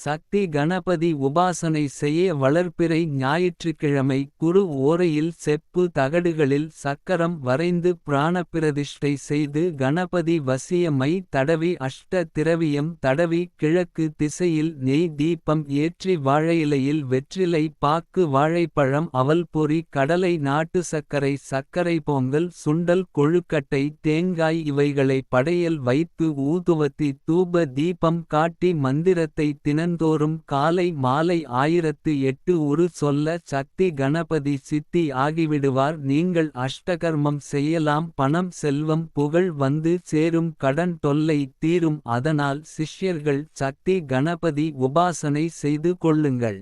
சக்தி கணபதி உபாசனை செய்ய வளர்ப்பிறை ஞாயிற்றுக்கிழமை குரு ஓரையில் செப்பு தகடுகளில் சக்கரம் வரைந்து பிராணப்பிரதிஷ்டை செய்து கணபதி வசியமை தடவி அஷ்ட திரவியம் தடவி கிழக்கு திசையில் நெய் தீபம் ஏற்றி வாழையிலையில் வெற்றிலை பாக்கு வாழைப்பழம் அவல்பொறி கடலை நாட்டு சர்க்கரை சர்க்கரை பொங்கல் சுண்டல் கொழுக்கட்டை தேங்காய் இவைகளை படையல் வைத்து ஊதுவத்தி தூப தீபம் காட்டி மந்திரத்தை தினந்தோறும் காலை மாலை ஆயிரத்து எட்டு உரு சொல்ல சக்தி கணபதி சித்தி ஆகிவிடுவார். நீங்கள் அஷ்டகர்மம் செய்யலாம் பணம் செல்வம் புகழ் வந்து சேரும் கடன் தொல்லை தீரும். அதனால் சிஷ்யர்கள் சக்தி கணபதி உபாசனை செய்து கொள்ளுங்கள்.